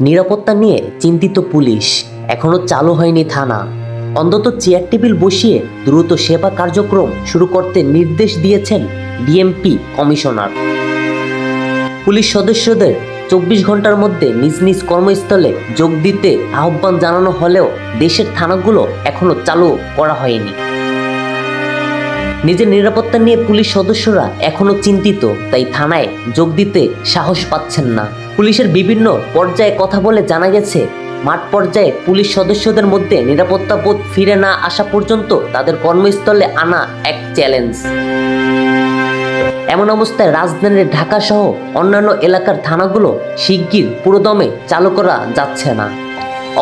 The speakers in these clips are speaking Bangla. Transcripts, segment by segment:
নিরাপত্তা নিয়ে চিন্তিত পুলিশ। এখনও চালু হয়নি থানা। অন্তত চেয়ার টেবিল বসিয়ে দ্রুত সেবা কার্যক্রম শুরু করতে নির্দেশ দিয়েছেন ডিএমপি কমিশনার। পুলিশ সদস্যদের চব্বিশ ঘণ্টার মধ্যে নিজ নিজ কর্মস্থলে যোগ দিতে আহ্বান জানানো হলেও দেশের থানাগুলো এখনও চালু করা হয়নি। নিজের নিরাপত্তা নিয়ে পুলিশ সদস্যরা এখনও চিন্তিত, তাই থানায় যোগ দিতে সাহস পাচ্ছেন না। পুলিশের বিভিন্ন পর্যায়ে কথা বলে জানা গেছে, মাঠ পর্যায়ে পুলিশ সদস্যদের মধ্যে নিরাপত্তা বোধ ফিরে না আসা পর্যন্ত তাদের কর্মস্থলে আনা এক চ্যালেঞ্জ। এমন অবস্থায় রাজধানীর ঢাকা সহ অন্যান্য এলাকার থানাগুলো শিগগির পুরোদমে চালু করা যাচ্ছে না।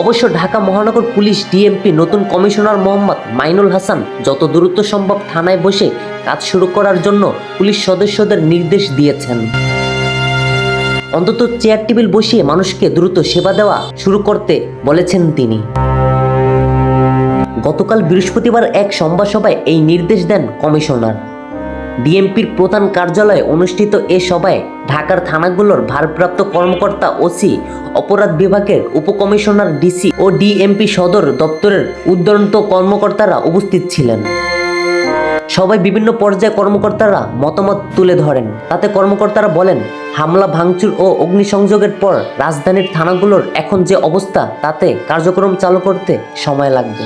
অবশ্য ঢাকা মহানগর পুলিশ ডিএমপি নতুন কমিশনার মোহাম্মদ মাইনুল হাসান যত দ্রুত সম্ভব থানায় বসে কাজ শুরু করার জন্য পুলিশ সদস্যদের নির্দেশ দিয়েছেন। অন্তত চেয়ার টেবিল বসিয়ে মানুষকে দ্রুত সেবা দেওয়া শুরু করতে বলেছেন তিনি। গতকাল বৃহস্পতিবার এক সংবাদ সভায় এই নির্দেশ দেন কমিশনার। ডিএমপির প্রধান কার্যালয়ে অনুষ্ঠিত এ সভায় ঢাকার থানাগুলোর ভারপ্রাপ্ত কর্মকর্তা ওসি, অপরাধ বিভাগের উপকমিশনার ডিসি ও ডিএমপি সদর দপ্তরের উদ্যন্ত কর্মকর্তারা উপস্থিত ছিলেন। সবাই বিভিন্ন পর্যায়ে কর্মকর্তারা মতামত তুলে ধরেন। তাতে কর্মকর্তারা বলেন হামলা, ভাঙচুর ও অগ্নিসংযোগের পর রাজধানীর থানাগুলোর এখন যে অবস্থা, তাতে কার্যক্রম চালু করতে সময় লাগবে।